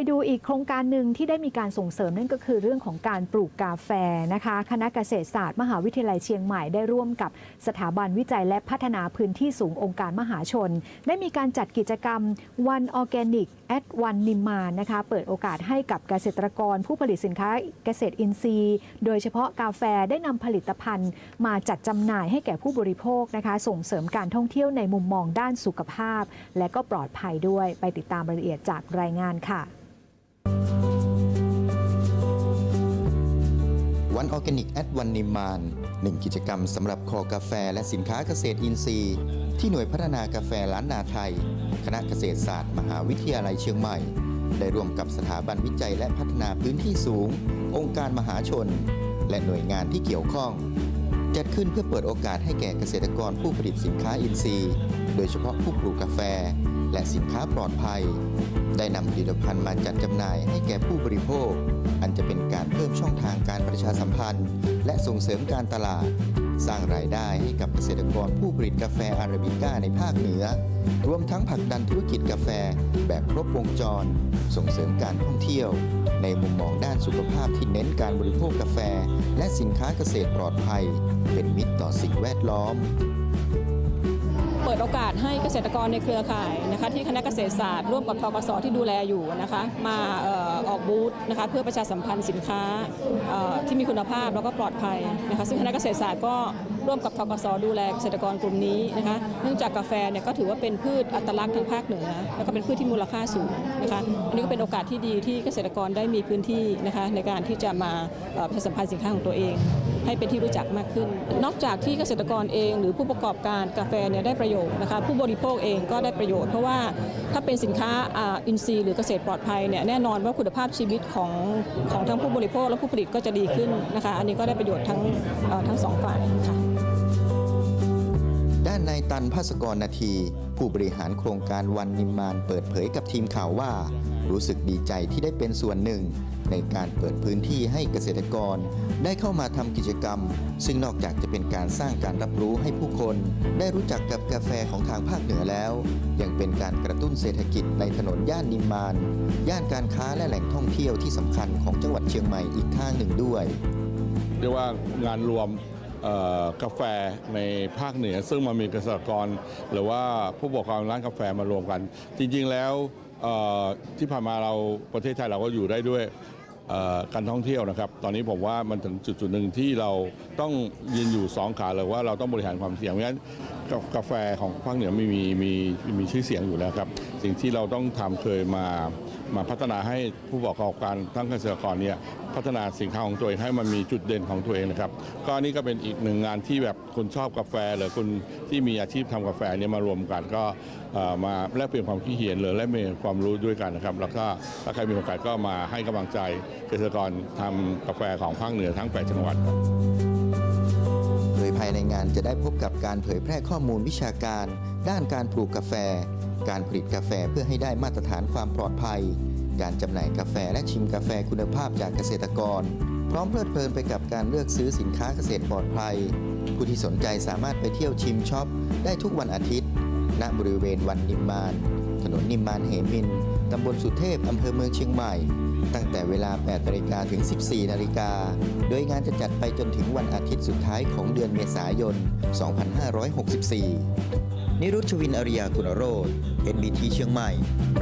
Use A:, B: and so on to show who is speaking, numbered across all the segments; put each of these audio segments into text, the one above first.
A: ไปดูอีกโครงการหนึ่งที่ได้มีการส่งเสริมนั่นก็คือเรื่องของการปลูกกาแฟนะคะ คณะเกษตรศาสตร์ มหาวิทยาลัยเชียงใหม่ได้ร่วมกับสถาบันวิจัยและพัฒนาพื้นที่สูงองค์การมหาชน ได้มีการจัดกิจกรรม One Organic at One นิมานนะคะเปิดโอกาสให้กับเกษตรกรผู้ผลิตสินค้าเกษตรอินทรีย์ โดยเฉพาะกาแฟได้นำผลิตภัณฑ์ มาจัดจำหน่ายให้แก่ผู้บริโภคนะคะ ส่งเสริมการท่องเที่ยวในมุมมองด้านสุขภาพ และก็ปลอดภัยด้วยไปติดตามรายละเอียดจากรายงานค่ะ
B: วันออร์แกนิกแอดวันนิมานหนึ่งกิจกรรมสำหรับคอกาแฟและสินค้าเกษตรอินทรีย์ ที่หน่วยพัฒนากาแฟล้านนาไทย คณะเกษตรศาสตร์ มหาวิทยาลัยเชียงใหม่ ได้ร่วมกับสถาบันวิจัยและพัฒนาพื้นที่สูง องค์การมหาชน และหน่วยงานที่เกี่ยวข้อง จัดขึ้นเพื่อเปิดโอกาสให้แก่เกษตรกรผู้ผลิตสินค้าอินทรีย์ โดยเฉพาะผู้ปลูกกาแฟ และสินค้าปลอดภัย ได้นำผลิตภัณฑ์มาจัดจำหน่ายให้แก่ผู้บริโภค อันจะเป็นการเพิ่มช่องทางการประชาสัมพันธ์ และส่งเสริมการตลาด สร้างรายได้ให้กับเกษตรกรผู้ผลิตกาแฟอาราบิก้าในภาคเหนือ รวมทั้งผลักดันธุรกิจกาแฟแบบครบวงจร ส่งเสริมการท่องเที่ยว ในมุมมองด้านสุขภาพที่เน้นการบริโภคกาแฟ และสินค้าเกษตรปลอดภัย เป็นมิตรต่อสิ่งแวดล้อม
C: ปิดโอกาสให้เกษตรกรในเครือข่ายนะคะที่คณะเกษตรศาสตร์ร่วมกับทกสที่ดูแลอยู่นะคะมาออกบูธนะคะเพื่อประชาสัมพันธ์สินค้าที่มีคุณภาพแล้วก็ปลอดภัยนะคะซึ่งคณะเกษตรศาสตร์ก็ ร่วมกับทกสดูแลเกษตรกรกลุ่มนี้นะคะเนื่องจากกาแฟเนี่ยก็ถือว่าเป็นพืชอัตลักษณ์ทางภาคเหนือ แล้วก็เป็นพืชที่มูลค่าสูงนะคะอันนี้ก็เป็นโอกาสที่ดีที่เกษตรกรได้มีพื้นที่นะคะในการที่จะมาเอ่อประชาสัมพันธ์สินค้าของตัวเอง ให้เป็นที่รู้จักมากขึ้น นอกจากที่เกษตรกรเอง หรือผู้ประกอบการกาแฟเนี่ยได้ประโยชน์นะคะผู้บริโภคเองก็ได้ประโยชน์เพราะว่าถ้าเป็นสินค้าอินทรีย์หรือเกษตรปลอดภัยเนี่ยแน่นอนว่าคุณภาพชีวิตของของทั้งผู้บริโภคและผู้ผลิตก็จะดีขึ้นนะคะ อันนี้ก็ได้ประโยชน์ทั้งทั้งสองฝ่ายค่ะ
B: ตันภาสกรนาที ผู้บริหารโครงการวันนิมมานเปิดเผยกับทีมข่าวว่า รู้สึกดีใจที่ได้เป็นส่วนหนึ่ง ในการเปิดพื้นที่ให้เกษตรกร ได้เข้ามาทำกิจกรรม ซึ่งนอกจากจะเป็นการสร้างการรับรู้ให้ผู้คน ได้รู้จักกับกาแฟของทางภาคเหนือแล้ว ยังเป็นการกระตุ้นเศรษฐกิจในถนนย่านนิมมาน ย่านการค้าและแหล่งท่องเที่ยวที่สำคัญของจังหวัดเชียงใหม่อีกทางหนึ่งด้วย
D: เรียกว่างานรวม กาแฟในภาคเหนือ ซึ่งมันมีเกษตรกร หรือว่าผู้ประกอบการร้านกาแฟมารวมกัน จริงๆแล้วที่ผ่านมาเราประเทศไทยเราก็อยู่ได้ด้วยการท่องเที่ยวนะครับ ตอนนี้ผมว่ามันถึงจุดจุดหนึ่งที่เราต้องยืนอยู่สองขาเลยว่าเราต้องบริหารความเสี่ยงเพราะฉะนั้นกาแฟของภาคเหนือมีมีมีมีชื่อเสียงอยู่แล้วครับ สิ่งที่เราต้องทำเคยมา มาพัฒนาให้ผู้ประกอบการทั้งเกษตรกรเนี่ยพัฒนาสินค้าของตัวเองให้มันมีจุดเด่นของตัวเองนะครับก็นี่ก็เป็นอีกหนึ่งงานที่แบบคนชอบกาแฟ หรือคนที่มีอาชีพทำกาแฟเนี่ยมารวมกันก็มาแลกเปลี่ยนความคิดเห็นหรือแลกเปลี่ยนความรู้ด้วยกันนะครับ แล้วก็ถ้าใครมีโอกาสก็มาให้กำลังใจเกษตรกรทำกาแฟของภาคเหนือทั้ง8จังหวัด
B: ในงานจะได้พบกับการเผยแพร่ข้อมูลวิชาการ ด้านการปลูกกาแฟ การผลิตกาแฟเพื่อให้ได้มาตรฐานความปลอดภัย การจำหน่ายกาแฟและชิมกาแฟคุณภาพจากเกษตรกร พร้อมเพลิดเพลินไปกับการเลือกซื้อสินค้าเกษตรปลอดภัย ผู้ที่สนใจสามารถไปเที่ยวชิมช็อป ได้ทุกวันอาทิตย์ ณบริเวณวันนิมมาน ถนนนิมมานเหมินตำบลสุเทพอำเภอเมืองเชียงใหม่ ตั้งแต่เวลา 8นาฬิกาถึง 14นาฬิกา โดยงานจะจัดไปจนถึงวันอาทิตย์สุดท้ายของเดือนเมษายน 2564 นิรุชวินอริยากุณโรธ NBT เชียงใหม่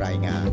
B: รายงาน